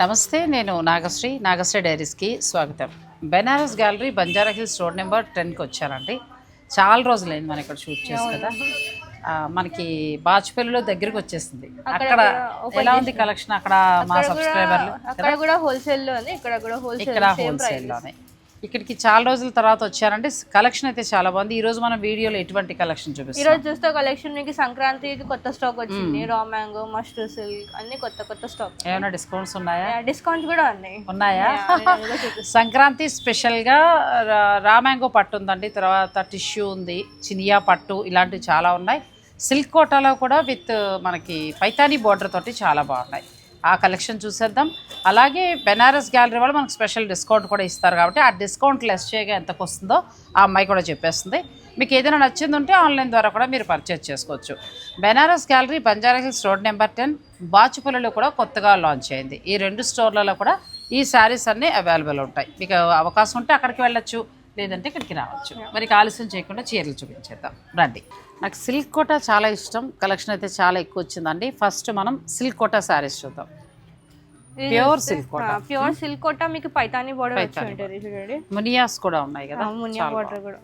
నమస్తే నేను నాగశ్రీ నాగశ్రీ డైరీస్కి స్వాగతం. Banaras gallery Banjara hills road number టెన్కి వచ్చానండి. చాలా రోజులైంది మనం ఇక్కడ షూట్ చేసి కదా. మనకి బాచుపల్లిలో దగ్గరికి వచ్చేసింది. అక్కడ ఎలా ఉంది కలెక్షన్ అక్కడ మా సబ్స్క్రైబర్లు? అక్కడ కూడా ఇక్కడ కూడా హోల్సేల్ ఇక్కడ హోల్సేల్లోనే ఇక్కడికి చాలా రోజుల తర్వాత వచ్చారంటే కలెక్షన్ అయితే చాలా బాగుంది. ఈ రోజు మనం వీడియోలో ఎటువంటి కలెక్షన్ ఈ చూపిస్తాం? రోజు చూస్తే కలెక్షన్ మీకు సంక్రాంతికి కొత్త స్టాక్ వచ్చింది. రా మ్యాంగో మస్టర్డ్ సిల్క్ అన్ని కొత్త కొత్త స్టాక్. ఏమైనా డిస్కౌంట్స్ ఉన్నాయా? డిస్కౌంట్స్ కూడా ఉన్నాయి. ఉన్నాయా. సంక్రాంతి స్పెషల్గా రా- రామాంగో పట్టు ఉందండి. తర్వాత టిష్యూ ఉంది చినియా పట్టు ఇలాంటివి చాలా ఉన్నాయి. సిల్క్ కోటాలో కూడా విత్ మనకి పైతానీ బోర్డర్ తోటి చాలా బాగున్నాయి. ఆ కలెక్షన్ చూసేద్దాం. అలాగే బెనారస్ గ్యాలరీ వాళ్ళు మనకు స్పెషల్ డిస్కౌంట్ కూడా ఇస్తారు కాబట్టి ఆ డిస్కౌంట్ లెస్ చేయగా ఎంతకు వస్తుందో ఆ అమ్మాయి కూడా చెప్పేస్తుంది. మీకు ఏదైనా నచ్చింది ఉంటే ఆన్లైన్ ద్వారా కూడా మీరు పర్చేజ్ చేసుకోవచ్చు. Banaras gallery Banjara hills road number ten బాచుపల్లిలో కూడా కొత్తగా లాంచ్ అయింది. ఈ రెండు స్టోర్లలో కూడా ఈ శారీస్ అన్నీ అవైలబుల్ ఉంటాయి. మీకు అవకాశం ఉంటే అక్కడికి వెళ్ళొచ్చు లేదంటే ఇక్కడికి రావచ్చు. మరి ఆలస్యం చేయకుండా చీరలు చూపించేద్దాం. రండి. నాకు సిల్క్ కోటా చాలా ఇష్టం. కలెక్షన్ అయితే చాలా ఎక్కువ వచ్చిందండి. ఫస్ట్ మనం సిల్క్ కోటా శారీస్ చూద్దాం. Pure silk Kota. Pure silk Kota మీకు పైతాని బోర్డర్ వచ్చి చూడండి. మునియాస్ కూడా ఉన్నాయి కదా. మునియా బోర్డర్ కూడా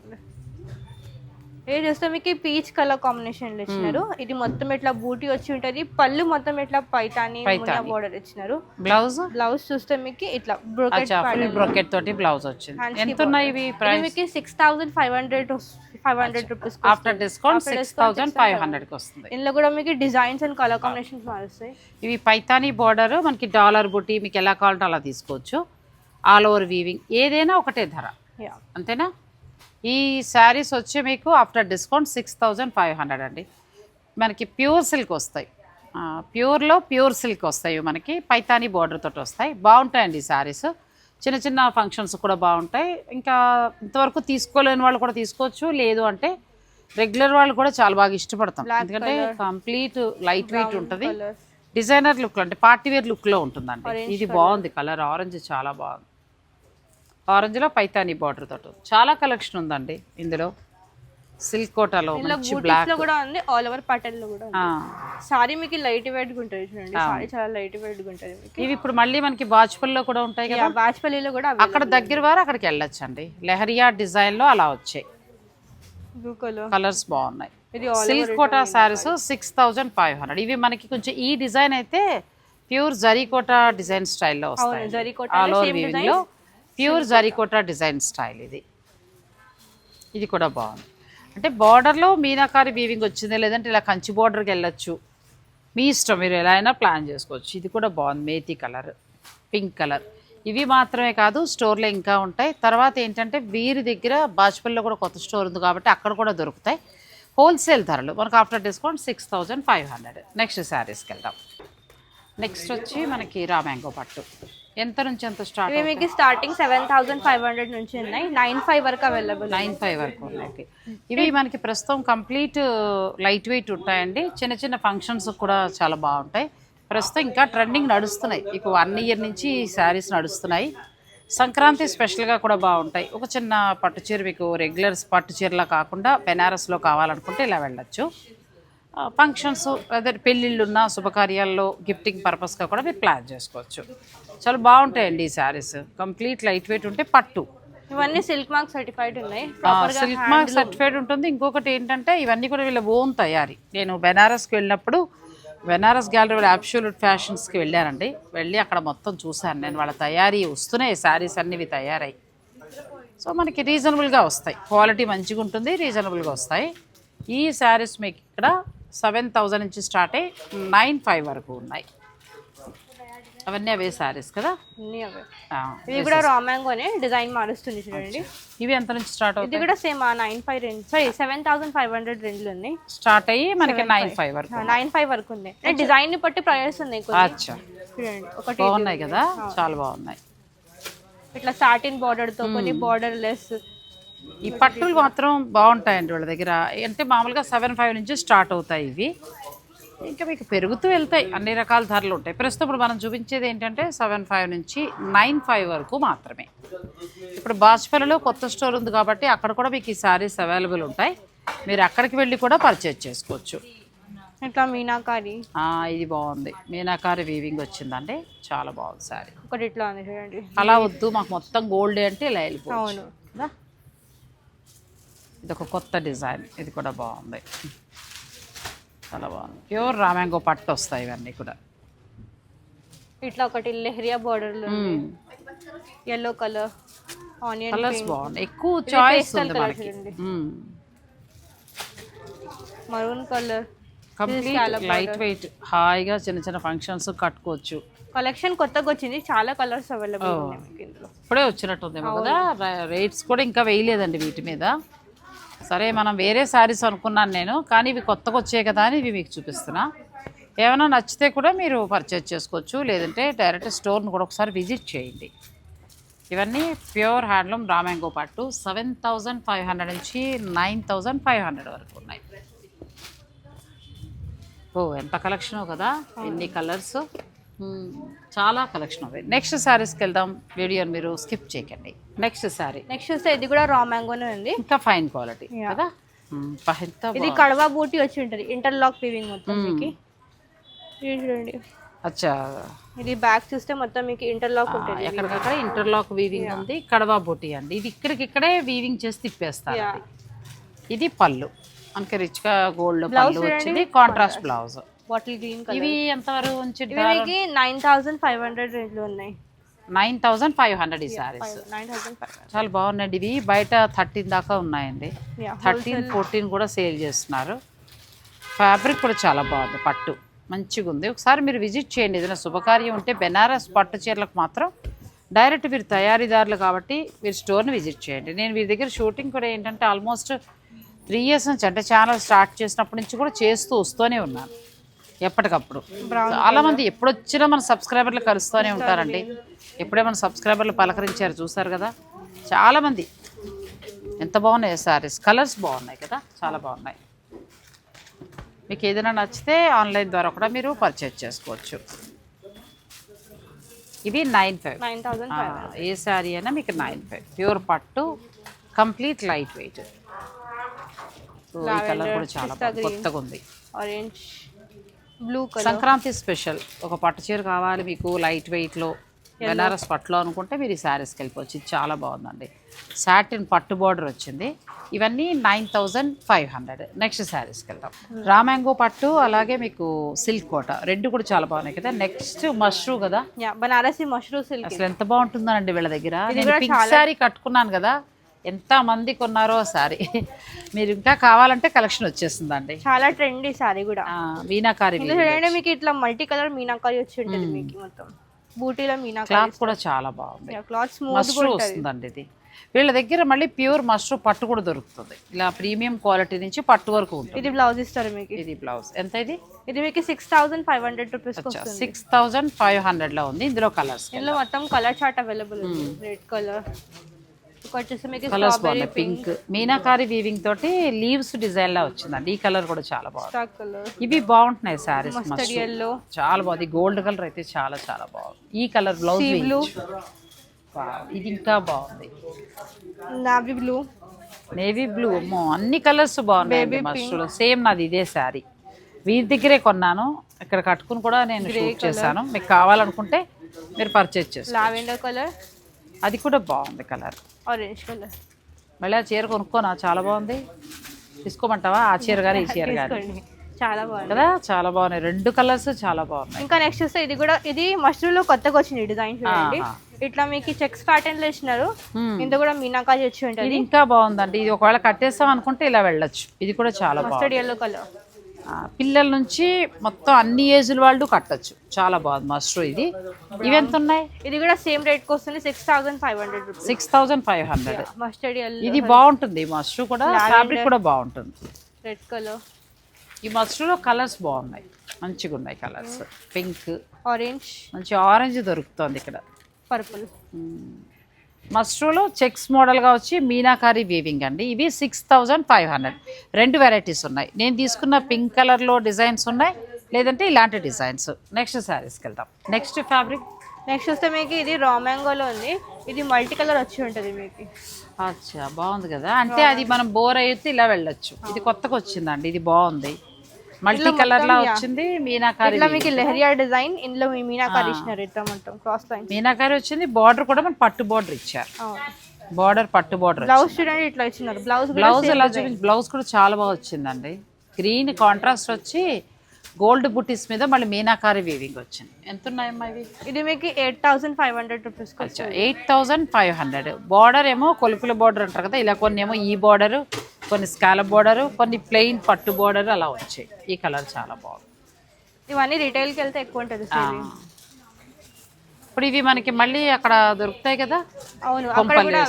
ఇది చూస్తే మీకు పీచ్ కలర్ కాంబినేషన్ ఇచ్చినారు. ఇది మొత్తం ఇట్లా బూటీ వచ్చి ఉంటది పళ్ళు మొత్తం ఇట్లా పైతాని బోర్డర్ ఇచ్చినారు. బ్లౌజ్? బ్లౌజ్ చూస్తే మీకు ఇట్లా బ్రోకెట్ బ్రొకెట్ తోటి బ్లౌజ్ వచ్చింది. ఎంత ఉన్నాయి ఇవి ప్రైస్ మీకు six thousand five hundred five hundred rupees after discount six thousand five హండ్రెడ్కి వస్తుంది. ఇందులో కూడా మీకు డిజైన్స్ అండ్ కలర్ కాంబినేషన్స్ మారుస్తాయి. ఇవి పైతానీ బార్డర్ మనకి డాలర్ బుట్టి మీకు ఎలా కావాలంటే అలా తీసుకోవచ్చు. ఆల్ ఓవర్ వీవింగ్ ఏదైనా ఒకటే ధర. అంతేనా? ఈ శారీస్ వచ్చి మీకు after discount six thousand five hundred అండి. మనకి ప్యూర్ సిల్క్ వస్తాయి. ప్యూర్లో ప్యూర్ సిల్క్ వస్తాయి మనకి. పైతానీ బార్డర్ తోటి వస్తాయి. బాగుంటాయండి ఈ శారీస్ చిన్న చిన్న ఫంక్షన్స్ కూడా బాగుంటాయి. ఇంకా ఇంతవరకు తీసుకోలేని వాళ్ళు కూడా తీసుకోవచ్చు. లేదు అంటే రెగ్యులర్ వాళ్ళు కూడా చాలా బాగా ఇష్టపడతాం. ఎందుకంటే కంప్లీట్ లైట్ వెయిట్ ఉంటుంది. డిజైనర్ లుక్ అంటే పార్టీ వేర్ లుక్లో ఉంటుందండి. ఇది బాగుంది కలర్ ఆరెంజ్ చాలా బాగుంది. ఆరెంజ్లో పైతానీ బార్డర్ తోటి. చాలా కలెక్షన్ ఉందండి ఇందులో. సిల్క్ కోటాలో మంచి బ్లాక్. లో కూడా ఉంది ఆల్ ఓవర్ పటన్లో కూడా సారీ మీకు లైట్ వెయిట్గా ఉంటుంది చూడండి సారీ చాలా లైట్ వెయిట్గా ఉంటుంది ఇవి ఇప్పుడు మళ్ళీ మనకి బాజ్పల్లిలో కూడా ఉంటాయి కదా? బాజ్పల్లిలో కూడా అక్కడ దగ్గర వారు అక్కడికి వెళ్ళొచ్చండి. లెహరియా డిజైన్లో అలా వచ్చాయి. కలర్స్ బాగున్నాయి. ఇది silk Kota saris six thousand five hundred ఇవి మనకి కొంచెం ఈ డిజైన్ అయితే ప్యూర్ జరీకోటా డిజైన్ స్టైల్లో వస్తాయి ఆల్ ఓవర్లో ప్యూర్ జరీకోటా డిజైన్ స్టైల్ ఇది. ఇది కూడా బాగుంది. అంటే బార్డర్లో మీనాకారి వీవింగ్ వచ్చింది లేదంటే ఇలా కంచి బార్డర్కి వెళ్ళొచ్చు. మీ ఇష్టం మీరు ఎలా అయినా ప్లాన్ చేసుకోవచ్చు. ఇది కూడా బాగుంది. మేతి కలర్ పింక్ కలర్. ఇవి మాత్రమే కాదు స్టోర్లో ఇంకా ఉంటాయి. తర్వాత ఏంటంటే వీరి దగ్గర బాజ్పల్లిలో కూడా కొత్త స్టోర్ ఉంది కాబట్టి అక్కడ కూడా దొరుకుతాయి. హోల్సేల్ ధరలు మనకు after discount six thousand five hundred next శారీస్కి వెళ్దాం. నెక్స్ట్ వచ్చి మనకి రామ్యాంగో పట్టు. ఎంత నుంచి ఎంత స్టార్ట్ ఇవి మీకు starting seven thousand five hundred నుంచి ఉన్నాయి. నైన్ ఫైవ్ వరకు అవైలబుల్ నైన్ ఫైవ్ వరకు ఉన్నాయి. ఇవి మనకి ప్రస్తుతం కంప్లీట్ లైట్ వెయిట్ ఉంటాయండి. చిన్న చిన్న ఫంక్షన్స్ కూడా చాలా బాగుంటాయి. ప్రస్తుతం ఇంకా ట్రెండింగ్ నడుస్తున్నాయి. ఇక వన్ ఇయర్ నుంచి ఈ శారీస్ నడుస్తున్నాయి. సంక్రాంతి స్పెషల్గా కూడా బాగుంటాయి. ఒక చిన్న పట్టు చీర మీకు రెగ్యులర్ పట్టు చీరలా కాకుండా బెనారస్లో కావాలనుకుంటే ఇలా వెళ్ళొచ్చు. ఫంక్షన్స్ అదే పెళ్ళిళ్ళు ఉన్న శుభకార్యాల్లో గిఫ్టింగ్ పర్పస్గా కూడా మీరు ప్లాన్ చేసుకోవచ్చు. చాలా బాగుంటాయండి ఈ శారీస్ కంప్లీట్ లైట్ వెయిట్ ఉంటే పట్టు. ఇవన్నీ సిల్క్ మార్క్ సర్టిఫైడ్ ఉన్నాయి. సిల్క్ మార్క్ సర్టిఫైడ్ ఉంటుంది. ఇంకొకటి ఏంటంటే ఇవన్నీ కూడా వీళ్ళ ఓన్ తయారీ. నేను బెనారస్కి వెళ్ళినప్పుడు బెనారస్ గ్యాలరీ వాళ్ళ అబ్సల్యూట్ ఫ్యాషన్స్కి వెళ్ళానండి. వెళ్ళి అక్కడ మొత్తం చూశాను. నేను వాళ్ళ తయారీ వస్తున్నాయి శారీస్ అన్నీ ఇవి తయారై సో మనకి రీజనబుల్గా వస్తాయి. క్వాలిటీ మంచిగా ఉంటుంది రీజనబుల్గా వస్తాయి. ఈ శారీస్ మీకు ఇక్కడ సెవెన్ థౌజండ్ నుంచి స్టార్ట్ అయ్యి నైన్ ఫైవ్ వరకు ఉన్నాయి. అవన్నీ అవే శారీస్ కదా? ఇవి కూడా రా మ్యాంగోనే డిజైన్ మారుస్తుంది చూడండి. ఇవి ఎంత నుంచి స్టార్ట్ అవుతాయి? ఇది కూడా సేమ్ ఆ nine five range sorry seven thousand five hundred range ఉన్నాయి. స్టార్ట్ అయ్యి మనకి నైన్ ఫైవ్ వరకు నైన్ ఫైవ్ వరకు ఉంది డిజైన్ని బట్టి ప్రైస్ ఉన్నాయి అచ్చా. చూడండి ఒకటి బాగున్నాయి కదా? చాలా బాగున్నాయి. ఇట్లా సాటిన్ బార్డర్తో కొన్ని బార్డర్ లెస్ ఈ పట్టులు మాత్రం బాగుంటాయండి వాళ్ళ దగ్గర. అంటే మామూలుగా సెవెన్ ఫైవ్ నుంచి స్టార్ట్ అవుతాయి ఇవి. ఇంకా మీకు పెరుగుతూ వెళ్తాయి. అన్ని రకాల ధరలు ఉంటాయి. ప్రస్తుతం ఇప్పుడు మనం చూపించేది ఏంటంటే సెవెన్ ఫైవ్ నుంచి నైన్ ఫైవ్ వరకు మాత్రమే. ఇప్పుడు బాజ్పల్లిలో కొత్త స్టోర్ ఉంది కాబట్టి అక్కడ కూడా మీకు ఈ శారీస్ అవైలబుల్ ఉంటాయి. మీరు అక్కడికి వెళ్ళి కూడా పర్చేజ్ చేసుకోవచ్చు. ఇట్లా మీనాకారి. ఇది బాగుంది. మీనాకారి వీవింగ్ వచ్చిందండి. చాలా బాగుంది సారీ. ఒకటి ఇట్లా చూడండి. అలా వద్దు. మాకు మొత్తం గోల్డ్ అంటే ఇలా వెళ్ళిపోవచ్చు. ఇది ఒక కొత్త డిజైన్. ఇది కూడా బాగుంది. చాలా బాగుంది. ప్యూర్ రామాంగో పట్టు వస్తాయి ఇవన్నీ కూడా. ఇట్లా ఒకటి leheriya border. Yellow colour onion colours బాగున్నాయి. ఎక్కువ చాయిస్ ఉంది మనకి. Maroon colour complete light weight హాయిగా చిన్న చిన్న ఫంక్షన్స్ కట్టుకోవచ్చు. కలెక్షన్ కొత్తగా వచ్చింది. చాలా కలర్స్ అవైలబుల్ ఉన్నాయి మీకు ఇందులో. ఇప్పుడే వచ్చినట్టుందేమో కదా. రేట్స్ కూడా ఇంకా వేయలేదండి వీటి మీద. సరే మనం వేరే శారీస్ అనుకున్నాను నేను కానీ ఇవి కొత్తగా వచ్చాయి కదా అని ఇవి మీకు చూపిస్తున్నా. ఏమైనా నచ్చితే కూడా మీరు పర్చేజ్ చేసుకోవచ్చు లేదంటే డైరెక్ట్ స్టోర్ని కూడా ఒకసారి విజిట్ చేయండి. ఇవన్నీ ప్యూర్ హ్యాండ్లూమ్ రామ్యాంగో పట్టు సెవెన్ థౌజండ్ ఫైవ్ హండ్రెడ్ నుంచి నైన్ థౌజండ్ ఫైవ్ హండ్రెడ్ వరకు ఉన్నాయి. ఓ ఎంత కలెక్షన్ కదా ఎన్ని కలర్స్ చాలా కలెక్షన్ ఉంది నెక్స్ట్ శారీస్కి వెళ్దాం. వీడియోని మీరు స్కిప్ చేయకండి. నెక్స్ట్ శారీ నెక్స్ట్ చూస్తే ఇది కూడా రా మ్యాంగోనే ఉంది. ఇంకా ఫైన్ క్వాలిటీ. కదా? ఎంత ఇది కడవా బూటీ వచ్చి ఉంటుంది. ఇంటర్లాక్ వీవింగ్ మొత్తం మీకు. ఇది చూడండి. అచ్చా. ఇది బ్యాక్ చూస్తే మొత్తం మీకు ఇంటర్లాక్ ఉంటుంది. ఎక్కడికక్కడ ఇంటర్లాక్ వీవింగ్ ఉంది. కడవా బొట్టి అండి. ఇది ఇక్కడికిక్కడే వీవింగ్ చేసి తిప్పేస్తారు. ఇది పళ్ళు. మనకి రిచ్గా గోల్డ్ పళ్ళు వచ్చింది. Contrast blouse bottle green colour. ఇవి ఎంతవరకు ఉంచి ఇవి నైన్ థౌసండ్ ఫైవ్ హండ్రెడ్ రేంజ్లో ఉన్నాయి. నైన్ థౌజండ్ ఫైవ్ హండ్రెడ్ ఈ సారీస్. థౌసండ్ చాలా బాగున్నాయండి. ఇవి బయట థర్టీన్ దాకా ఉన్నాయండి. థర్టీన్ ఫోర్టీన్ కూడా సేల్ చేస్తున్నారు. ఫ్యాబ్రిక్ కూడా చాలా బాగుంది పట్టు. మంచిగా ఉంది. ఒకసారి మీరు విజిట్ చేయండి. ఏదైనా శుభకార్యం ఉంటే బెనారస్ పట్టు చీరలకు మాత్రం డైరెక్ట్ మీరు తయారీదారులు కాబట్టి మీరు స్టోర్ని విజిట్ చేయండి. నేను వీరి దగ్గర షూటింగ్ కూడా ఏంటంటే ఆల్మోస్ట్ త్రీ ఇయర్స్ నుంచి అంటే ఛానల్ స్టార్ట్ చేసినప్పటి నుంచి కూడా చేస్తూ వస్తూనే ఉన్నాను. ఎప్పటికప్పుడు. చాలా మంది ఎప్పుడు వచ్చినా మన సబ్స్క్రైబర్లు కలుస్తూనే ఉంటారండి. ఎప్పుడే మన సబ్స్క్రైబర్లు పలకరించారు చూసారు కదా? చాలా మంది ఎంత బాగున్నాయి సారీస్? కలర్స్ బాగున్నాయి కదా? చాలా బాగున్నాయి. మీకు ఏదైనా నచ్చితే ఆన్లైన్ ద్వారా కూడా మీరు పర్చేజ్ చేసుకోవచ్చు. ఇవి నైన్ ఫైవ్. ఏ శారీ అయినా మీకు నైన్ ఫైవ్. ప్యూర్ పట్టు కంప్లీట్ లైట్ వెయిట్. సో ఈ కలర్ కూడా చాలా కొత్తగా ఉంది ఆరెంజ్. Blue Sankranti special. ఒక పట్టు చీర కావాలి మీకు లైట్ వెయిట్లో బెనారస్ పట్టులో అనుకుంటే మీరు ఈ శారీస్కి వెళ్ళిపోవచ్చు. ఇది చాలా బాగుందండి. సాటిన్ పట్టు బార్డర్ వచ్చింది. ఇవన్నీ nine thousand five hundred next శారీస్కి వెళ్దాం. రామాంగో పట్టు అలాగే మీకు సిల్క్ కోట. రెండు కూడా చాలా బాగున్నాయి కదా. నెక్స్ట్ మష్రూ కదా. బనారసి మష్రూమ్ సిల్క్ అసలు ఎంత బాగుంటుందండి వీళ్ళ దగ్గర. నేను పింక్ శారీ కట్టుకున్నాను కదా. ఎంత మంది కొన్నారో సారీ మీరు ఇంకా కావాలంటే కలెక్షన్ వచ్చేస్తుందండి. చాలా ట్రెండీ సారీ కూడా. చూడండి మీకు ఇట్లా మల్టీ కలర్ మీనాకారి వచ్చి ఉంటుంది మీకు మొత్తం. బూటీలో మీనాకారి క్లాత్ కూడా చాలా బాగుంది. క్లాత్ స్మూత్ వస్తుందండి ఇది. వీళ్ళ దగ్గర మళ్ళీ ప్యూర్ మష్రూ పట్టు కూడా దొరుకుతుంది. ఇలా ప్రీమియం క్వాలిటీ నుంచి పట్టు వరకు ఉంటుంది. ఇది బ్లౌజ్ ఇస్తారు మీకు. ఇది బ్లౌజ్ ఎంత ఇది? ఇది మీకు six thousand five hundred rupees six thousand five హండ్రెడ్లో ఉంది. ఇందులో కలర్స్ ఇందులో మొత్తం కలర్ చార్ట్ అవైలబుల్ ఉంది. రెడ్ కలర్ ఇక్కడ వచ్చేసి మీకు కలర్స్ బాగున్నాయి. పింక్ మీనాకారి వీవింగ్ తోటి లీవ్స్ డిజైన్ లా వచ్చిందండి. ఈ కలర్ కూడా చాలా బాగుంది. ఇవి బాగుంటున్నాయి సారీస్ చాలా బాగుంది. గోల్డ్ కలర్ అయితే చాలా చాలా బాగుంది. ఈ కలర్ బ్లౌజ్ బ్లూ ఇది ఇంకా బాగుంది. నావీ బ్లూ నేవీ బ్లూ అమ్మో అన్ని కలర్స్ బాగున్నాయి మస్టర్డ్ సేమ్ నాది ఇదే శారీ వీరి దగ్గరే కొన్నాను. ఇక్కడ కట్టుకుని కూడా నేను షూట్ చేశాను. మీకు కావాలనుకుంటే మీరు పర్చేజ్ చేసుకో లావెండర్ కలర్ అది కూడా బాగుంది కలర్. ఆరెంజ్ కలర్ మళ్ళీ ఆ చీర కొనుక్కోనా? చాలా బాగుంది. తీసుకోమంటావా? ఆ చీర కానీ ఈ చీర కానీ చాలా బాగుంది. కదా? చాలా బాగున్నాయి. రెండు కలర్స్ చాలా బాగున్నాయి. ఇంకా నెక్స్ట్ చూస్తే ఇది కూడా ఇది మష్రూమ్లో కొత్తగా వచ్చింది డిజైన్ చూడండి. ఇట్లా మీకు చెక్స్ ప్యాటర్న్లో ఇచ్చినారు. ఇంత కూడా మీనాకారి వచ్చి ఉంటుంది. ఇది ఇంకా బాగుందండి. ఇది ఒకవేళ కట్టేస్తాం అనుకుంటే ఇలా వెళ్ళొచ్చు. ఇది కూడా చాలా బాగుంది. మస్టర్డ్ ఎల్లో కలర్ పిల్లల నుంచి మొత్తం అన్ని ఏజ్ల వాళ్ళు కట్టొచ్చు. చాలా బాగుంది మస్ట్రూ ఇది. ఇవి ఎంత ఉన్నాయి? ఇది కూడా సేమ్ రేట్ వస్తుంది six thousand five hundred six thousand five hundred mustard ఇది బాగుంటుంది మస్ట్రూ కూడా. ఫ్యాబ్రిక్ కూడా బాగుంటుంది. రెడ్ కలర్ ఈ మస్ట్రూలో కలర్స్ బాగున్నాయి. మంచిగా ఉన్నాయి కలర్స్. పింక్. ఆరెంజ్ మంచి ఆరెంజ్ దొరుకుతుంది ఇక్కడ. పర్పుల్ మస్ట్రూలో చెక్స్ మోడల్గా వచ్చి మీనాకారి వీవింగ్ అండి. ఇవి సిక్స్ థౌజండ్ ఫైవ్ హండ్రెడ్ రెండు వెరైటీస్ ఉన్నాయి. నేను తీసుకున్న పింక్ కలర్లో డిజైన్స్ ఉన్నాయి. లేదంటే ఇలాంటి డిజైన్స్ నెక్స్ట్ శారీస్కి వెళ్దాం. నెక్స్ట్ ఫ్యాబ్రిక్ నెక్స్ట్ వస్తే మీకు ఇది రా మ్యాంగోలో ఉంది. ఇది మల్టీ కలర్ వచ్చి ఉంటుంది మీకు. అచ్చా బాగుంది కదా. అంటే అది మనం బోర్ అయితే ఇలా వెళ్ళొచ్చు. ఇది కొత్తగా వచ్చిందండి. ఇది బాగుంది. మల్టీ కలర్ లా వచ్చింది మీనాకారి ఇట్లా మీకు లెహరియా డిజైన్ ఇందులో మీ మీనాకారి ఇచ్చినారు ఇట్లా మొత్తం క్రాస్ లైన్ మీనాకారి వచ్చింది బార్డర్ కూడా మన పట్టు బార్డర్ ఇచ్చారు. బార్డర్ పట్టు బార్డర్ బ్లౌజ్ చూడండి ఇట్లా ఇచ్చినారు. బ్లౌజ్ బ్లౌజ్ ఎలా చూపించి బ్లౌజ్ కూడా చాలా బాగా వచ్చిందండి. గ్రీన్ కాంట్రాస్ట్ వచ్చి గోల్డ్ బుటీస్ మీద మళ్ళీ మీనాకారి వీవింగ్ వచ్చింది. ఎంత ఉన్నాయమ్మా ఇవి? ఇది మీకు eight thousand five hundred rupees eight thousand five hundred. Border ఏమో కొలుపుల బార్డర్ అంటారు కదా ఇలా కొన్ని ఏమో ఈ బార్డర్ కొన్ని స్కాలప్ బార్డర్ కొన్ని ప్లెయిన్ పట్టు బార్డర్ అలా వచ్చాయి. ఈ కలర్ చాలా బాగుంది. ఇవన్నీ రిటైల్కి వెళ్తే ఎక్కువ ఉంటుంది. ఇప్పుడు ఇవి మనకి మళ్ళీ అక్కడ దొరుకుతాయి కదా? అవును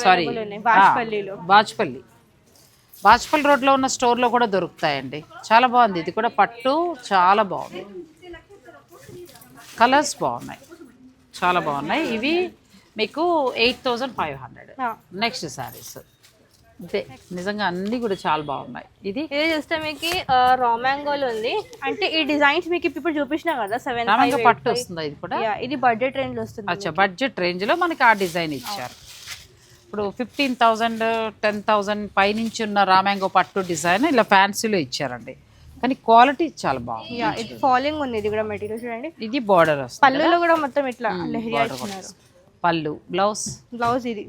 సారీ available బాజ్పల్లి రోడ్లో ఉన్న స్టోర్లో కూడా దొరుకుతాయండి. చాలా బాగుంది. ఇది కూడా పట్టు చాలా బాగుంది. కలర్స్ బాగున్నాయి. చాలా బాగున్నాయి. ఇవి మీకు eight thousand five hundred. Next saris. అంతే నిజంగా అన్నీ కూడా చాలా బాగున్నాయి. ఇది? ఇది చూస్తే మీకు రా మ్యాంగోలు ఉంది. అంటే ఈ డిజైన్స్ మీకు ఇప్పుడు చూపించిన కదా సెవెన్ పట్టు వస్తుందా ఇది కూడా. ఇది బడ్జెట్ రేంజ్ వస్తుంది అచ్చా బడ్జెట్ రేంజ్లో మనకి ఆ డిజైన్ ఇచ్చారు. ఇప్పుడు ఫిఫ్టీన్ థౌజండ్ టెన్ థౌజండ్ పైనుంచి ఉన్న రామాంగో పట్టు డిజైన్ ఇలా ఫ్యాన్సీలో ఇచ్చారండి. కానీ క్వాలిటీ చాలా బాగుంది. యా ఇది ఫాలోయింగ్ ఉంది. ఇది కూడా మెటీరియల్ చూడండి. ఇది బార్డర్ వస్తుంది పళ్ళులో కూడా మొత్తం ఇట్లా లెహరియా ఇచ్చినారు పళ్ళు బ్లౌజ్ బ్లౌజ్ ఇది.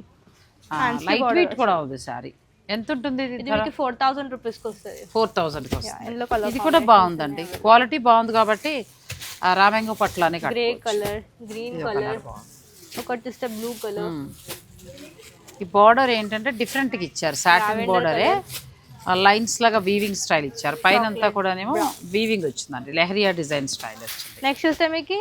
లైట్ వెయిట్ కూడా ఉంది సారీ ఎంత ఉంటుంది ఇది ఇది మీకు ఫోర్ థౌసండ్ రూపీస్కి వస్తుంది. ఫోర్ థౌజండ్కి వస్తుంది. ఇందులో కలర్ ఇది కూడా బాగుందండి. క్వాలిటీ బాగుంది కాబట్టి ఆ రామాంగో పట్లానే cut grey colour green colour ఒకటి చూస్తే బ్లూ కలర్ ఈ బార్డర్ ఏంటంటే డిఫరెంట్గా ఇచ్చారు. సాటిన్ బార్డరే లైన్స్ లాగా వీవింగ్ స్టైల్ ఇచ్చారు. పైన అంతా కూడానేమో వీవింగ్ వచ్చిందండి. లెహరియా డిజైన్ స్టైల్ వచ్చింది. నెక్స్ట్ చూస్తే మీకు.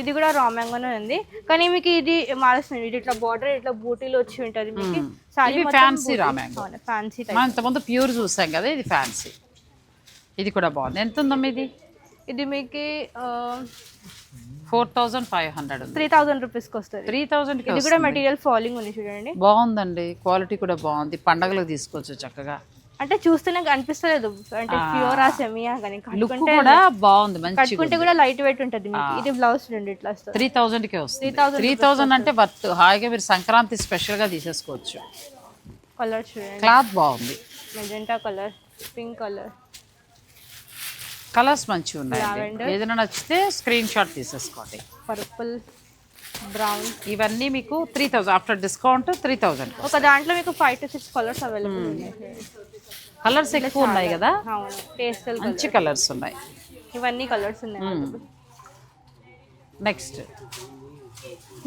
ఇది కూడా రా మ్యాంగోనే ఉంది. కానీ మీకు ఇది మారుస్తుంది ఇది ఇట్లా బార్డర్ ఇట్లా బూటీలో వచ్చి ఉంటుంది మీకు. ఫ్యాన్సీ రామాంగో ఫ్యాన్సీ మనం ఇంతకుముందు ప్యూర్ చూసాం కదా ఇది ఫ్యాన్సీ ఇది కూడా బాగుంది. ఎంత ఉందమ్మా ఇది? ఇది మీకు four thousand five hundred three thousand రూపీస్కి వస్తుంది. త్రీ థౌజండ్కి ఇది కూడా మెటీరియల్ ఫాలింగ్ ఉంది చూడండి. బాగుందండి క్వాలిటీ కూడా బాగుంది. పండగలకు తీసుకోవచ్చు చక్కగా. అంటే చూస్తేనే అనిపిస్తలేదు అంటే ప్యూర్ ఆ సెమియా కానీ కూడా బాగుంది మంచి కట్టుకుంటే కూడా లైట్ వెయిట్ ఉంటుంది మీకు. ఇది బ్లౌజ్ చూడండి ఇట్లా త్రీ థౌజండ్కే వస్తుంది. త్రీ థౌజండ్ అంటే వర్త్ హాయిగా మీరు సంక్రాంతి స్పెషల్గా తీసేసుకోవచ్చు. కలర్ చూడండి. క్లాత్ బాగుంది. Magenta colour pink colour colours మంచిగా ఉన్నాయి ఏదైనా నచ్చితే స్క్రీన్ షాట్ తీసేసుకోండి. Purple brown. ఇవన్నీ మీకు three thousand after discount three thousand ఒక దాంట్లో మీకు five to six colours available ఉన్నాయి. కలర్స్ ఎక్కువ ఉన్నాయి కదా? పేస్టల్ మంచి కలర్స్ ఉన్నాయి. ఇవన్నీ కలర్స్ ఉన్నాయి నెక్స్ట్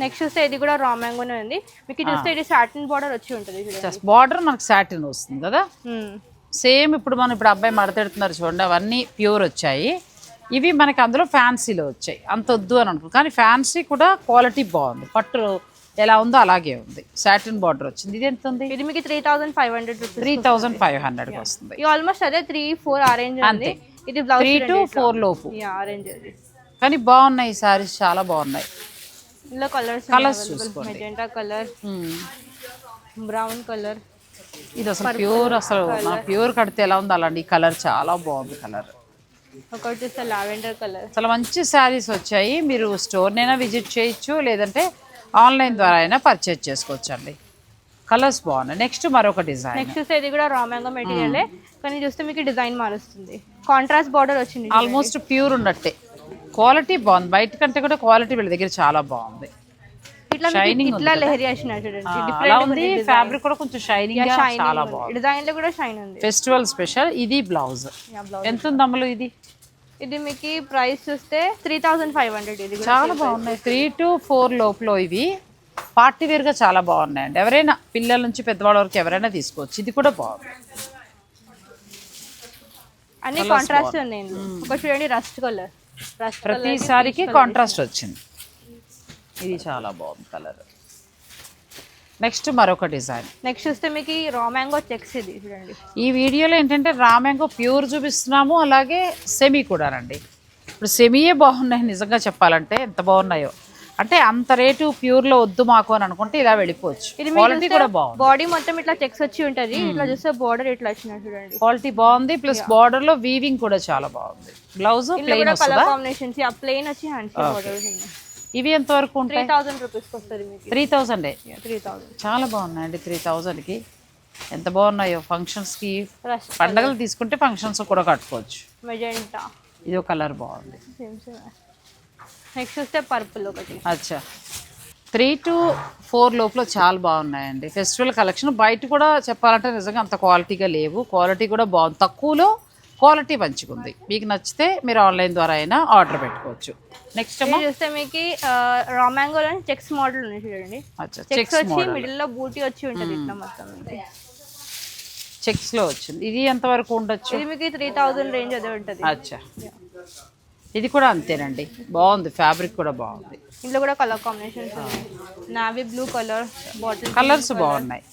నెక్స్ట్ చూస్తే ఇది కూడా రా మ్యాంగోనే ఉంది. మీకు ఇది చూస్తే ఇది సాటిన్ బార్డర్ వచ్చి ఉంటుంది బార్డర్ మనకు సాటిన్ వస్తుంది కదా? Hmm. సేమ్ ఇప్పుడు మనం ఇప్పుడు అబ్బాయి మడతెడుతున్నారు చూడండి అవన్నీ ప్యూర్ వచ్చాయి. ఇవి మనకి అందులో ఫ్యాన్సీలో వచ్చాయి. అంత వద్దు అని అనుకో కానీ ఫ్యాన్సీ కూడా క్వాలిటీ బాగుంది. పట్టు ఎలా ఉందో అలాగే ఉంది. సాటిన్ బార్డర్ వచ్చింది. ఇది ఎంత ఉంది? ఇది మీకు three thousand five hundred three thousand five హండ్రెడ్కి వస్తుంది. ఆల్మోస్ట్ అదే త్రీ ఫోర్ ఆరెంజ్ ఉంది. ఇది త్రీ టు ఫోర్ లోపు. కానీ బాగున్నాయి ఈ సారీస్ చాలా బాగున్నాయి. ఇందులో కలర్స్ Colours చూసుకోండి. Magenta colour. బ్రౌన్ కలర్ ఇది అసలు ప్యూర్ అసలు ప్యూర్ కడితే ఎలా ఉంది అలాంటి ఈ కలర్ చాలా బాగుంది కలర్. ఒకటి లావెండర్ కలర్. చాలా మంచి శారీస్ వచ్చాయి. మీరు స్టోర్నైనా విజిట్ చేయొచ్చు లేదంటే ఆన్లైన్ ద్వారా అయినా పర్చేజ్ చేసుకోవచ్చు అండి కలర్స్ బాగున్నాయి. నెక్స్ట్ మరొక డిజైన్. నెక్స్ట్ ఇది కూడా రా మ్యాంగో మెటీరియలే కానీ చూస్తే మీకు డిజైన్ మారుస్తుంది. కాంట్రాస్ట్ బార్డర్ వచ్చింది ఆల్మోస్ట్ ప్యూర్ ఉన్నట్టే. క్వాలిటీ బాగుంది. బయట కంటే కూడా క్వాలిటీ వీళ్ళ దగ్గర చాలా బాగుంది. ఇట్లా ఇట్లా లెహరీ చూడండి. అలా ఉంది. ఫ్యాబ్రిక్ కూడా కొంచెం షైనింగ్ చాలా బాగుంది. డిజైన్లో కూడా షైన్ ఉంది. ఫెస్టివల్ స్పెషల్ ఇది బ్లౌజ్ ఎంత ఉంది అమ్మలు ఇది? ఇది మీకు ప్రైస్ చూస్తే త్రీ థౌసండ్ ఫైవ్ హండ్రెడ్ ఇది చాలా బాగున్నాయి. త్రీ టు ఫోర్ లోపల ఇవి. పార్టీ వేర్గా చాలా బాగున్నాయండి. ఎవరైనా పిల్లల నుంచి పెద్దవాళ్ళ వరకు ఎవరైనా తీసుకోవచ్చు. ఇది కూడా బాగుంది. అన్ని కాంట్రాస్ట్ ఉన్నాయి ఇందులో. ఒక చూడండి రస్ట్ కలర్ ప్రతిసారికి కాంట్రాస్ట్ వచ్చింది. ఇది చాలా బాగుంది కలర్. నెక్స్ట్ మరొక డిజైన్. నెక్స్ట్ చూస్తే మీకు రా మ్యాంగో చెక్స్ ఇది చూడండి. ఈ వీడియోలో ఏంటంటే రామ్యాంగో ప్యూర్ చూపిస్తున్నాము అలాగే సెమీ కూడానండి. ఇప్పుడు సెమీయే బాగున్నాయి నిజంగా చెప్పాలంటే ఎంత బాగున్నాయో. అంటే అంత రేటు ప్యూర్లో వద్దు మాకు అని అనుకుంటే ఇలా వెళ్ళిపోవచ్చు. ఇది క్వాలిటీ కూడా బాగుంది. బాడీ మొత్తం ఇట్లా చెక్స్ వచ్చి ఉంటది. ఇట్లా చూస్తే బార్డర్ ఇట్లా వచ్చిన చూడండి. క్వాలిటీ బాగుంది ప్లస్ బార్డర్లో వీవింగ్ కూడా చాలా బాగుంది. బ్లౌజ్ ప్లెయిన్ వస్తుందా? కాంబినేషన్స్ ఆ ప్లెయిన్ వచ్చి హ్యాండ్స్ ఇవి ఎంత వరకు త్రీ ఉంటాయి థౌసండ్ రూపీస్కి వస్తుంది మీకు. Three three thousand. చాలా బాగున్నాయండి త్రీ థౌజండ్కి ఎంత బాగున్నాయో ఫంక్షన్స్కి పండగలు తీసుకుంటే ఫంక్షన్స్ కూడా కట్టుకోవచ్చు. మెజెంటా. ఇది కలర్ బాగుంది. నెక్స్ట్ వస్తే పర్పుల్ ఒకటి. అచ్చా. త్రీ టు ఫోర్ లోపల చాలా బాగున్నాయండి. ఫెస్టివల్ కలెక్షన్ బయట కూడా చెప్పాలంటే నిజంగా అంత క్వాలిటీగా లేవు. క్వాలిటీ కూడా బాగుంది. తక్కువలో క్వాలిటీ మంచిగా ఉంది మీకు నచ్చితే మీరు ఆన్లైన్ ద్వారా అయినా ఆర్డర్ పెట్టుకోవచ్చు. నెక్స్ట్ చూస్తే మీకు రా మ్యాంగోలో చెక్స్ మోడల్ ఉంది చూడండి. చెక్స్ చెక్స్ వచ్చి మోడల్. లో బూటీ వచ్చి ఉంటుంది ఇట్లా మొత్తం మీకు. చెక్స్లో వచ్చింది. ఇది ఎంతవరకు ఉండొచ్చు? ఇది మీకు త్రీ థౌజండ్ రేంజ్ అదే ఉంటుంది. అచ్చా. ఇది కూడా అంతేనండి. బాగుంది. ఫ్యాబ్రిక్ కూడా బాగుంది. ఇందులో కూడా కలర్ కాంబినేషన్స్ ఉన్నాయి. Navy blue colour bottle colours బాగున్నాయి.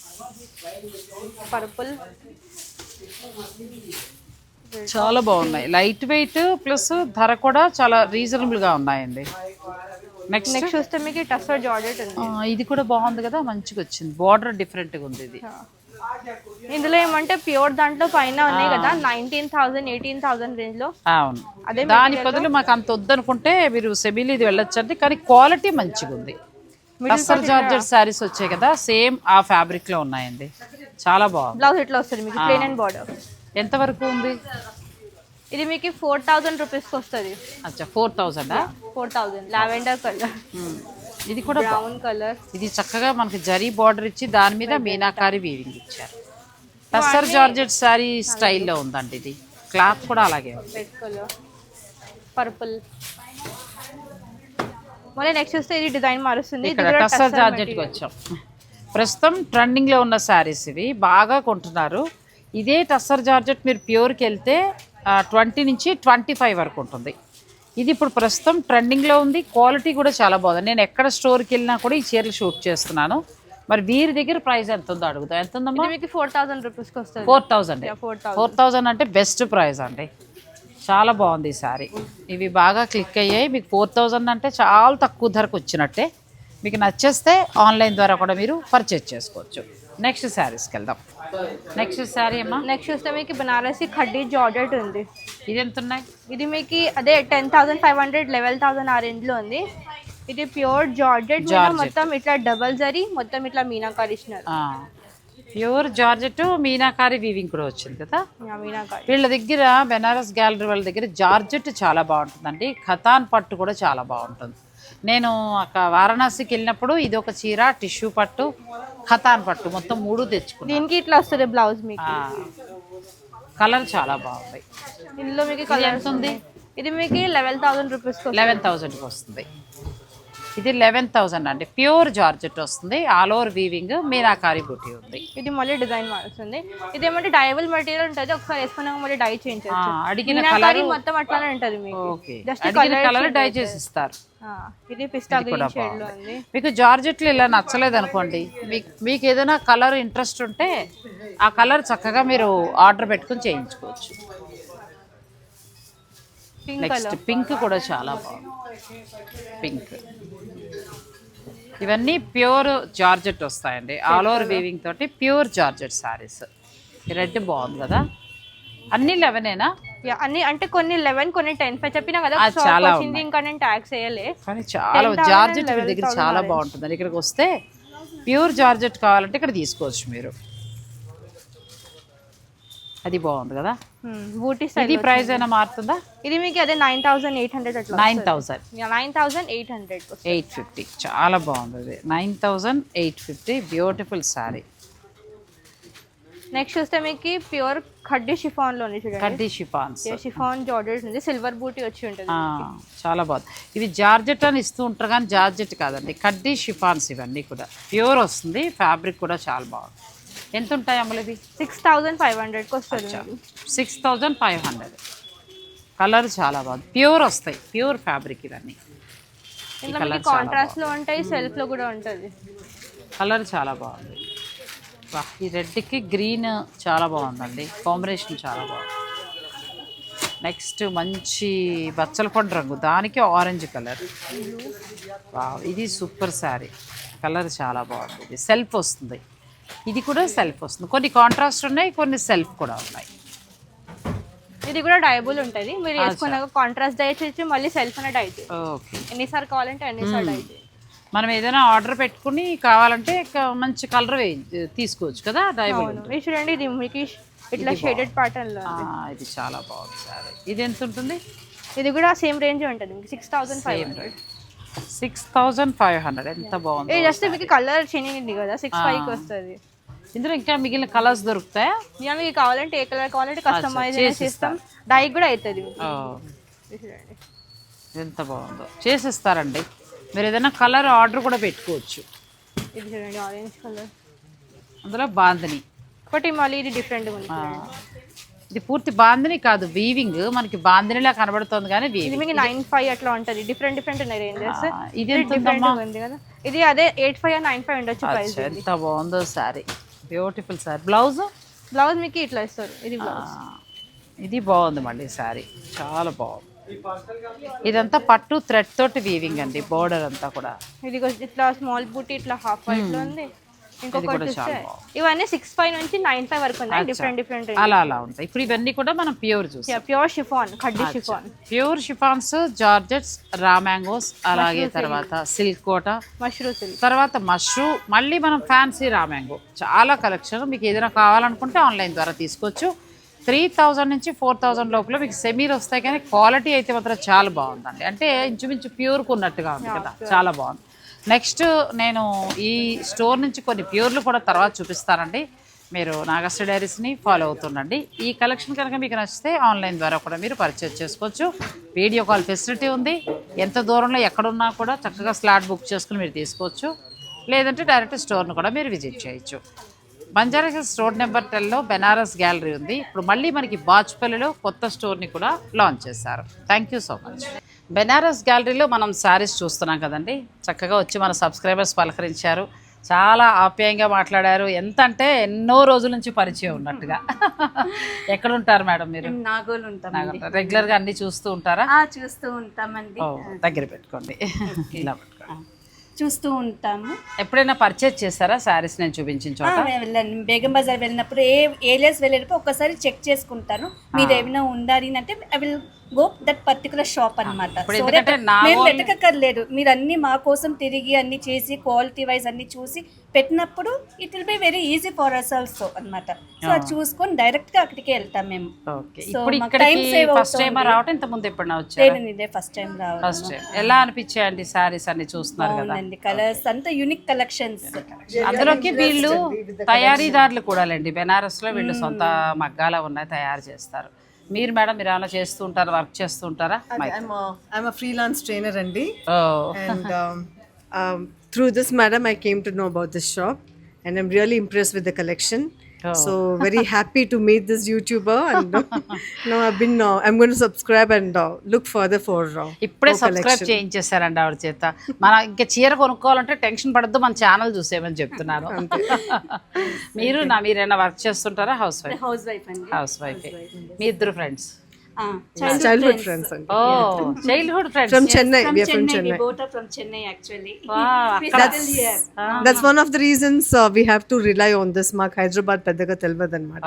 పర్పుల్ చాలా బాగున్నాయి. లైట్ వెయిట్ ప్లస్ ధర కూడా చాలా రీజనబుల్గా ఉన్నాయండి. నెక్స్ట్ నెక్స్ట్ చూస్తే మీకు టస్సర్ జార్జెట్ ఉంది. ఇది కూడా బాగుంది కదా మంచిగా వచ్చింది. బార్డర్ డిఫరెంట్గా ఉంది ఇది. ఇందులో ఏమంటే ప్యూర్ దాంట్లో పైన ఉన్నాయి కదా నైన్టీన్ థౌసండ్ ఎయిటీన్ థౌసండ్ రేంజ్లో. అవును. అదే దాని బదులు మాకు అంత వద్దనుకుంటే మీరు సెబిల్ ఇది వెళ్ళొచ్చు అంటే కానీ క్వాలిటీ మంచిగా ఉంది. టస్సర్ జార్జెట్ శారీస్ వచ్చాయి కదా సేమ్ ఆ ఫ్యాబ్రిక్లో ఉన్నాయండి. చాలా బాగుంది. బ్లౌజ్ ఇట్లా వస్తుంది మీకు? ప్లేన్ అండ్ బార్డర్ ఎంత వరకు ఉంది? ఇది మీకు ఫోర్ థౌసండ్ రూపీస్కి వస్తుంది. అచ్చా ఫోర్ థౌజండా ఫోర్ థౌసండ్. Lavender colour. ఇది కూడా బ్రౌన్ కలర్. ఇది చక్కగా మనకి జరీ బార్డర్ ఇచ్చి దాని మీద మీనాకారి వీవింగ్ ఇచ్చారు. టస్సర్ జార్జెట్ శారీ స్టైల్లో ఉందండి ఇది. క్లాత్ కూడా అలాగే పర్పుల్ మళ్ళీ నెక్స్ట్ వస్తే ఇది డిజైన్ మారుస్తుంది. ఇక్కడ టస్సర్ జార్జెట్కి వచ్చాం. ప్రస్తుతం ట్రెండింగ్లో ఉన్న శారీస్ ఇవి. బాగా కొంటున్నారు. ఇదే టస్సర్ జార్జెట్ మీరు ప్యూర్కి వెళ్తే ట్వంటీ నుంచి ట్వంటీ ఫైవ్ వరకు ఉంటుంది. ఇది ఇప్పుడు ప్రస్తుతం ట్రెండింగ్లో ఉంది. క్వాలిటీ కూడా చాలా బాగుంది. నేను ఎక్కడ స్టోర్కి వెళ్ళినా కూడా ఈ చీరలు షూట్ చేస్తున్నాను. మరి వీరి దగ్గర ప్రైస్ ఎంత ఉందో అడుగుతా. ఎంత ఉందమ్మా? మీకు ఫోర్ థౌసండ్ రూపీస్కి వస్తుంది. Four thousand. ఫోర్ థౌజండ్ అంటే బెస్ట్ ప్రైస్ అండి. చాలా బాగుంది ఈ సారీ. ఇవి బాగా క్లిక్ అయ్యాయి. మీకు ఫోర్ థౌజండ్ అంటే చాలా తక్కువ ధరకు వచ్చినట్టే. మీకు నచ్చేస్తే ఆన్లైన్ ద్వారా కూడా మీరు పర్చేజ్ చేసుకోవచ్చు. నెక్స్ట్ శారీస్కి వెళ్దాం. నెక్స్ట్ శారీ అమ్మా. నెక్స్ట్ చూస్తే మీకు బనారసి ఖడ్డీ జార్జెట్ ఉంది. ఇది ఎంత ఉన్నాయి? ఇది మీకు అదే ten thousand five hundred eleven thousand ఆ range లో ఉంది. ఇది ప్యూర్ జార్జెట్. మొత్తం ఇట్లా డబల్ జరీ మొత్తం ఇట్లా మీనాకారి ఇచ్చినారు. ప్యూర్ జార్జెట్ మీనాకారి వీవింగ్ కూడా వచ్చింది కదా? వీళ్ళ దగ్గర బెనారస్ గ్యాలరీ వాళ్ళ దగ్గర జార్జెట్ చాలా బాగుంటుందండి. ఖతాన్ పట్టు కూడా చాలా బాగుంటుంది. నేను అక్కడ వారణాసికి వెళ్ళినప్పుడు ఇది ఒక చీర టిష్యూ పట్టు ఖతాన్ పట్టు మొత్తం మూడు తెచ్చుకున్నాను దీనికి ఇట్లా వస్తుంది బ్లౌజ్ మీకు? కలర్ చాలా బాగుంది. ఇందులో మీకు కలర్ ఎంత ఉంది? ఇది మీకు లెవెల్ థౌసండ్ రూపీస్ లెవెన్ థౌజండ్కి వస్తుంది. ఇది లెవెన్ థౌజండ్ అండి. ప్యూర్ జార్జెట్ వస్తుంది. ఆల్ ఓవర్ వీవింగ్ మీనాకారి బుట్టి ఉంది. ఇది మళ్ళీ డిజైన్ మారుస్తుంది ఇది ఏమంటే డైవల్ మెటీరియల్ ఉంటుంది. ఒకసారి వేసుకున్నాక మళ్ళీ డై చేంజ్ అడిగిన కలర్ మొత్తం అట్లానే ఉంటుంది మీకు. ఓకే. జస్ట్ అడిగిన కలర్ డై చేసి ఇస్తారు ఇది పిస్తా ఇది కూడా గ్రీన్ షేడ్లో బాగుంది. ఉంది. మీకు జార్జెట్లు ఇలా నచ్చలేదు అనుకోండి. మీకు ఏదైనా కలర్ ఇంట్రెస్ట్ ఉంటే ఆ కలర్ చక్కగా మీరు ఆర్డర్ పెట్టుకుని చేయించుకోవచ్చు. నెక్స్ట్ పింక్ కూడా చాలా బాగుంది. పింక్ ఇవన్నీ ప్యూర్ జార్జెట్ వస్తాయండి. ఆల్ ఓవర్ వీవింగ్ తోటి ప్యూర్ జార్జెట్ సారీస్ రెడ్ బాగుంది కదా. అన్ని లెవెనేనా అన్ని అంటే కొన్ని లెవెన్ కొన్ని టెన్ ఫైవ్ చెప్పినా కదా చాలా ఇంకా నేను ట్యాక్స్ వేయలే కానీ చాలా 10,000 జార్జెట్ దగ్గర 11,000 చాలా. బాగుంటుంది. ఇక్కడికి వస్తే ప్యూర్ జార్జెట్ కావాలంటే ఇక్కడ తీసుకోవచ్చు మీరు. అది బాగుంది కదా? బూటీ ఇది ప్రైస్ అయినా మారుతుందా? ఇది మీకు అదే నైన్ థౌసండ్ ఎయిట్ హండ్రెడ్ అట్లా nine thousand nine thousand eight hundred eight fifty. చాలా బాగుంది ఇది nine thousand eight fifty beautiful sari next చూస్తే మీకు ప్యూర్ ఖడ్డీ షిఫాన్లో చూడండి. కడ్డీ షిఫాన్స్ షిఫాన్ జార్జెట్ ఉంది సిల్వర్ బూటీ వచ్చి ఉంటుంది చాలా బాగుంది. ఇవి జార్జెట్ అని ఇస్తూ ఉంటారు కానీ జార్జెట్ కాదండి. కడ్డీ షిఫాన్స్ ఇవన్నీ కూడా. ప్యూర్ వస్తుంది. ఫ్యాబ్రిక్ కూడా చాలా బాగుంది. ఎంత ఉంటాయి అమ్మలు ఇవి? సిక్స్ థౌసండ్ ఫైవ్ హండ్రెడ్కి వస్తుంది. Six thousand five hundred. Colour చాలా బాగుంది. ప్యూర్ వస్తాయి. ప్యూర్ ఫ్యాబ్రిక్ ఇవన్నీ. ఈ ఇందులో కలర్ మీకు చాలా కాంట్రాస్ట్లో ఉంటాయి సెల్ఫ్లో కూడా ఉంటుంది. కలర్ చాలా బాగుంది. ఈ రెడ్కి గ్రీన్ చాలా బాగుందండి. కాంబినేషన్ చాలా బాగుంది. నెక్స్ట్ మంచి బచ్చల పండు రంగు. దానికి ఆరెంజ్ కలర్. ఇది సూపర్ శారీ. కలర్ చాలా బాగుంది. ఇది సెల్ఫ్ వస్తుంది. ఇది కూడా సెల్ఫ్ వస్తుంది. కొన్ని కాంట్రాస్ట్ ఉన్నాయి కొన్ని సెల్ఫ్ కూడా ఉన్నాయి. ఇది కూడా డైబుల్ ఉంటుంది. మీరు వేసుకున్నాక కాంట్రాస్ట్ డై చేసి మళ్ళీ సెల్ఫ్ అనే డై ఓకే. ఎన్నిసార్లు కావాలంటే ఎన్నిసార్లు డై చేయండి. మనం ఏదైనా ఆర్డర్ పెట్టుకుని కావాలంటే మంచి కలర్ వే తీసుకోవచ్చు కదా ఇది చూడండి ఇది మీకు ఇట్లా షేడెడ్ ప్యాటర్న్లో ఇది చాలా బాగుంది సారీ. ఇది ఎంత ఉంటుంది? ఇది కూడా సేమ్ రేంజ్ ఉంటుంది. మీకు six thousand five hundred six thousand five hundred ఎంత బాగుంది జస్ట్ మీకు కలర్ చేంజ్ ఉంది కదా సిక్స్ ఫైవ్కి వస్తుంది. ఇందులో ఇంకా మిగిలిన కలర్స్ దొరుకుతాయా? మీకు కావాలంటే ఏ కలర్ కావాలంటే కస్టమైజ్ చేసి చేస్తాం. డై కూడా అవుతుంది ఎంత బాగుందో. చేసిస్తారండి మీరు ఏదైనా కలర్ ఆర్డర్ కూడా పెట్టుకోవచ్చు. ఇది చూడండి ఆరెంజ్ కలర్ అందులో బాందిని. ఒకటి మళ్ళీ ఇది డిఫరెంట్ ఇది పూర్తి బాందిని కాదు వీవింగ్ మనకి బాందినిలా కనబడుతుంది కానీ వీవింగ్ నైన్ ఫైవ్ అట్లా ఉంటుంది. డిఫరెంట్ డిఫరెంట్ ఉన్నాయి రేంజెస్ ఇది డిఫరెంట్ ఉంది కదా. ఇది అదే ఎయిట్ ఫైవ్ నైన్ ఫైవ్ ఉండొచ్చు ఎంత బాగుందో sari beautiful sari blouse blouse మీకు ఇట్లా ఇస్తారు. ఇది బ్లౌజ్ ఇది బాగుంది మళ్ళీ సారీ చాలా బాగుంది. ఇదంతా పట్టు థ్రెడ్ తోటి వీవింగ్ అండి బోర్డర్ అంతా కూడా. ఇది కొంచెం ఇట్లా స్మాల్ బూటీ ఇట్లా హాఫ్ వైట్లో ఉంది. ఇంకొకటి. ఇవన్నీ సిక్స్ ఫైవ్ నుంచి నైన్ ఫైవ్ వరకు ఉన్నాయి డిఫరెంట్ డిఫరెంట్ అలా అలా ఉంటాయి. ఇప్పుడు ఇవన్నీ కూడా మనం ప్యూర్ చూసాం ప్యూర్ షిఫాన్ కడ్డీ chiffon pure chiffons georgettes raw mangoes అలాగే తర్వాత సిల్క్ కోట. మష్రూమ్ సిల్క్ తర్వాత మష్రూ మళ్ళీ మనం ఫ్యాన్సీ రా మ్యాంగో చాలా కలెక్షన్ మీకు ఏదైనా కావాలనుకుంటే ఆన్లైన్ ద్వారా తీసుకోవచ్చు. త్రీ థౌజండ్ నుంచి ఫోర్ థౌజండ్ లోపల మీకు సెమీలు వస్తాయి కానీ క్వాలిటీ అయితే మాత్రం చాలా బాగుందండి. అంటే ఇంచుమించు ప్యూర్కు ఉన్నట్టుగా ఉంది కదా. చాలా బాగుంది. నెక్స్ట్ నేను ఈ స్టోర్ నుంచి కొన్ని ప్యూర్లు కూడా తర్వాత చూపిస్తానండి. మీరు నాగస్ట డైరీస్ని ఫాలో అవుతుండండి. ఈ కలెక్షన్ కనుక మీకు నచ్చితే ఆన్లైన్ ద్వారా కూడా మీరు పర్చేజ్ చేసుకోవచ్చు. వీడియో కాల్ ఫెసిలిటీ ఉంది. ఎంత దూరంలో ఎక్కడున్నా కూడా చక్కగా స్లాట్ బుక్ చేసుకుని మీరు తీసుకోవచ్చు. లేదంటే డైరెక్ట్ స్టోర్ను కూడా మీరు విజిట్ చేయొచ్చు. బంజారా హిల్స్ రోడ్ నెంబర్ టెన్లో బెనారస్ గ్యాలరీ ఉంది. ఇప్పుడు మళ్ళీ మనకి బాచ్పల్లిలో కొత్త స్టోర్ని కూడా లాంచ్ చేశారు. Thank you so much. Banaras గ్యాలరీలో మనం శారీస్ చూస్తున్నాం కదండి చక్కగా వచ్చి మన సబ్స్క్రైబర్స్ పలకరించారు చాలా ఆప్యాయంగా మాట్లాడారు ఎంత అంటే ఎన్నో రోజుల నుంచి పరిచయం ఉన్నట్టుగా ఎక్కడ ఉంటారు మేడం మీరు నాగోలు ఉంటామండి రెగ్యులర్గా అన్ని చూస్తూ ఉంటారా ఆ, చూస్తూ ఉంటామండి దగ్గర పెట్టుకోండి ఇలా పెట్టుకోండి చూస్తూ ఉంటాము ఎప్పుడైనా పర్చేజ్ చేస్తారా శారీస్ నేను చూపించిన చోట వెళ్ళాను బేగం బజార్ వెళ్ళినప్పుడు ఏ ఏరియాస్ వెళ్ళేటప్పుడు ఒక్కసారి చెక్ చేసుకుంటాను మీరు ఏమైనా ఉండాలి అంటే I will go that particular shop అనమాట మేము వెతకక్కర్లేదు. మీరు అన్ని మా కోసం తిరిగి అన్ని చేసి క్వాలిటీ వైజ్ అన్ని చూసి పెట్టినప్పుడు it will be very easy for us also అనమాట సో అది చూసుకొని డైరెక్ట్గా అక్కడికి వెళ్తాం మేము. ఇక్కడికి save ఫస్ట్ టైం. రావటం ఇంత ముందు ఎప్పుడైనా వచ్చారా? నేను ఇదే ఫస్ట్ టైం రావడం ఫస్ట్ టైం ఎలా అనిపించాయండి సారీస్ అన్ని చూస్తున్నారు కదా? కలర్స్ అంతా యూనిక్ కలెక్షన్స్ అందులోకి వీళ్ళు తయారీదారులు కూడా లేండి బెనారస్లో వీళ్ళు సొంత మగ్గాల ఉన్నాయి తయారు చేస్తారు. మీరు మేడం మీరు అలా చేస్తూ ఉంటారు? వర్క్ చేస్తూ ఉంటారా? ఐఎమ్ ఫ్రీలాన్స్ ట్రైనర్ అండి. Through this madam I came to know about this shop and I'm really impress with the collection Collection. So, very happy to meet this YouTuber. And uh, now I've been, uh, I'm going to subscribe and uh, look further for. Uh, ఇప్పుడే more subscribe collection. చేయించేశారండి ఆవిడ చేత మన ఇంకా చీర కొనుక్కోవాలంటే tension పడద్దు మన ఛానల్ చూసేమని చెప్తున్నాను మీరు నా మీరైనా వర్క్ చేస్తుంటారా హౌస్ వైఫ్ హౌస్ వైఫ్ అండి హౌస్ వైఫ్ మీ ఇద్దరు friends oh childhood friends From Chennai. from we are from Chennai. We Chennai. both are from Chennai actually. That's, that's one of the reasons uh, we have to rely on this. mark Hyderabad పెద్దగా తెలియదు అనమాట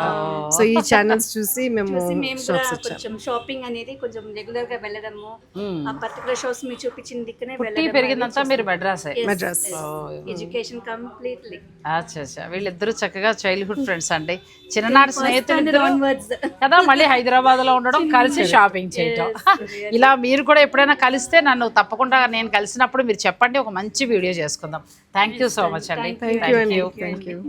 so ఈ channels చూసి మేము చూసి మేము కూడా shops వచ్చాము. కొంచెం షాపింగ్ అనేది కొంచెం రెగ్యులర్గా వెళ్ళడము. ఆ పర్టికులర్ షోస్ మీరు చూపించిన దిక్కునే పుట్టి పెరిగిందంతా మీరు మెడ్రాసే మెడ్రాస్ ఎడ్యుకేషన్ కంప్లీట్లీ అచ్చా అచ్చా. వీళ్ళిద్దరూ చక్కగా చైల్డ్హుడ్ ఫ్రెండ్స్ అండి. చిన్ననాటి స్నేహితులు ఇద్దరు కదా మళ్ళీ హైదరాబాద్లో ఉండడం కలిసి షాపింగ్ చేయటం. ఇలా మీరు కూడా ఎప్పుడైనా కలిస్తే నన్ను తప్పకుండా నేను కలిసినప్పుడు మీరు చెప్పండి ఒక మంచి వీడియో చేసుకుందాం. థ్యాంక్ యూ సో మచ్ అండి. Thank you thank you